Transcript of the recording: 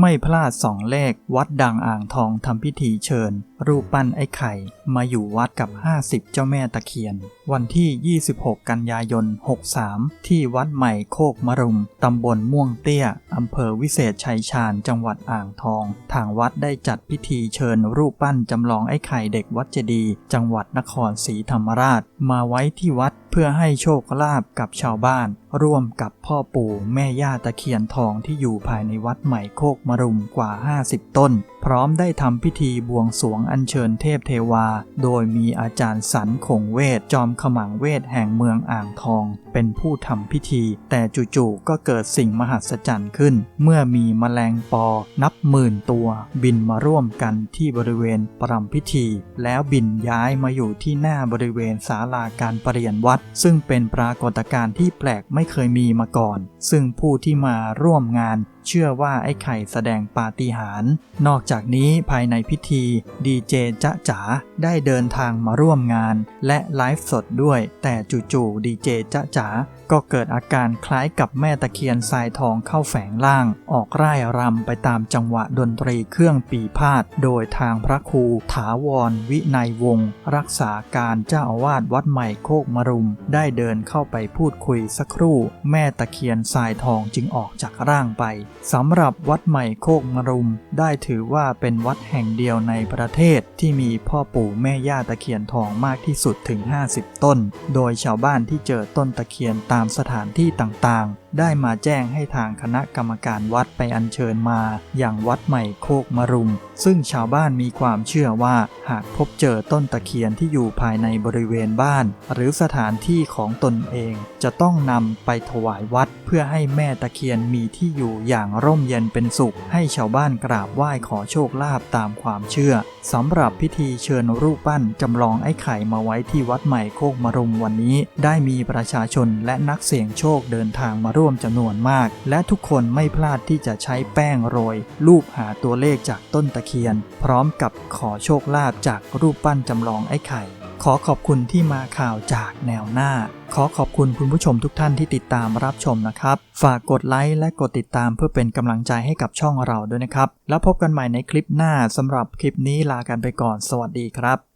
ไม่พลาดสองเลขวัดดังอ่างทองทำพิธีเชิญ รูปปั้นไอ้ไข่ มาอยู่วัดกับ 50 เจ้าแม่ตะเคียน วันที่ 26 กันยายน 63 ที่วัดใหม่โคกมะรุม ตำบลม่วงเตี้ย อำเภอวิเศษชัยชาญ จังหวัดอ่างทอง ทางวัดได้จัดพิธีเชิญรูปปั้นจำลองไอ้ไข่เด็กวัดเจดีย์จังหวัดนครศรีธรรมราช มาไว้ที่วัดเพื่อให้โชคลาภกับชาวบ้าน ร่วมกับพ่อปู่แม่ย่าตะเคียนทองที่อยู่ภายในวัดใหม่โคกมรุมกว่า 50 ต้นพร้อมได้ทำพิธีบวงสวงอัญเชิญเทพเทวา โดยมีอาจารย์สันคงเวทจอมขมังเวทแห่งเมืองอ่างทอง เป็นผู้ทำพิธี แต่จู่ๆก็เกิดสิ่งมหัศจรรย์ขึ้น เมื่อมีแมลงปอนับหมื่นตัว บินมาร่วมกันที่บริเวณปรำพิธี แล้วบินย้ายมาอยู่ที่หน้าบริเวณศาลาการประเรียนวัด ซึ่งเป็นปรากฏการณ์ที่แปลกไม่เคยมีมาก่อน ซึ่งผู้ที่มาร่วมงาน เชื่อว่าไอ้ไข่แสดงปาฏิหาริย์นอกจากนี้ภายในพิธีดีเจจ๊ะจ๋าได้เดินทางมาร่วมงาน และไลฟ์สดด้วย แต่จู่ๆดีเจจ๊ะจ๋า ก็เกิดอาการคล้ายกับแม่ตะเคียนทรายทองเข้าแฝงล่าง ออกร่ายรำไปตามจังหวะดนตรีเครื่องปีพาด โดยทางพระครูถาวรวินัยวงศ์รักษาการเจ้าอาวาสวัดใหม่โคกมรุม ได้เดินเข้าไปพูดคุยสักครู่ แม่ตะเคียนทรายทองจึงออกจากร่างไปสำหรับวัดใหม่โคกมรุม ได้ถือว่าเป็นวัดแห่งเดียวในประเทศที่มีพ่อปู่แม่ย่าตะเคียนทองมากที่สุดถึง 50 ต้น โดยชาวบ้านที่เจอต้นตะเคียนตามสถานที่ต่างได้มาแจ้งให้ทางคณะกรรมการวัดไปอัญเชิญมา อย่างวัดใหม่โคกมรุม ซึ่งชาวบ้านมีความเชื่อว่าหากพบเจอต้นตะเคียนที่อยู่ภายในบริเวณบ้าน หรือสถานที่ของตนเอง จะต้องนำไปถวายวัดเพื่อให้แม่ตะเคียนมีที่อยู่อย่างร่มเย็นเป็นสุข ให้ชาวบ้านกราบไหว้ขอโชคลาภตามความเชื่อสำหรับพิธีเชิญรูปปั้นจำลองไอ้ไข่มาไว้ที่วัดใหม่โคกมรุมวันนี้ ได้มีประชาชนและนักเสี่ยงโชคเดินทางมาร่วมจำนวนมาก และทุกคนไม่พลาดที่จะใช้แป้งโรย รูปหาตัวเลขจากต้นตะเคียน พร้อมกับขอโชคลาภจากรูปปั้นจำลองไอ้ไข่ขอขอบคุณที่มาข่าวจากแนวหน้า ขอขอบคุณคุณผู้ชมทุกท่านที่ติดตามรับชมนะครับ ฝากกดไลค์และกดติดตามเพื่อเป็นกำลังใจให้กับช่องเราด้วยนะครับ แล้วพบกันใหม่ในคลิปหน้าสำหรับคลิปนี้ลากันไปก่อน สวัสดีครับ